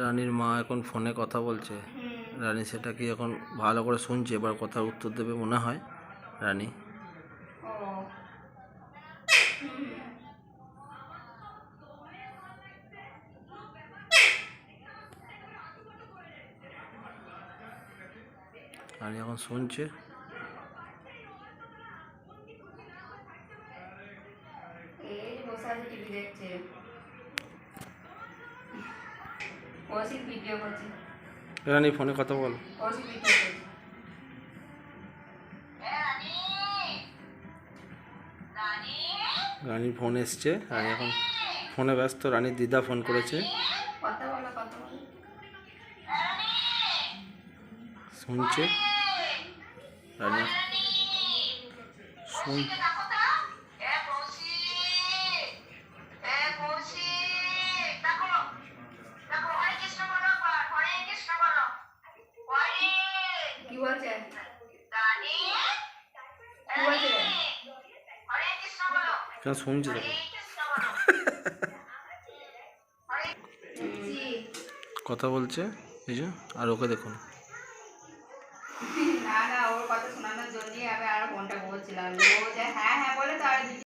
রানীর মা এখন ফোনে কথা বলছে। রানী সেটা কি এখন ভালো করে শুনছে? এবার কথার উত্তর দেবে মনে হয় রানী। রানী এখন শুনছে। দেখছে। কৌশিক ভিডিও করছে। রানী ফোনে কথা বল। কৌশিক ভিডিও করছে। রানীর ফোন এসছে রানী এখন ফোনে ব্যস্ত। রানীর দিদা ফোন করেছে। শুনছে। রানী! শুন কি বলছে কেন শুনছে কথা বলছে এই যে আর ওকে দেখুন। না না ওর কথা শোনানোর জন্যই আমি আর ফোনটা বলছিলাম। ও যে হ্যাঁ হ্যাঁ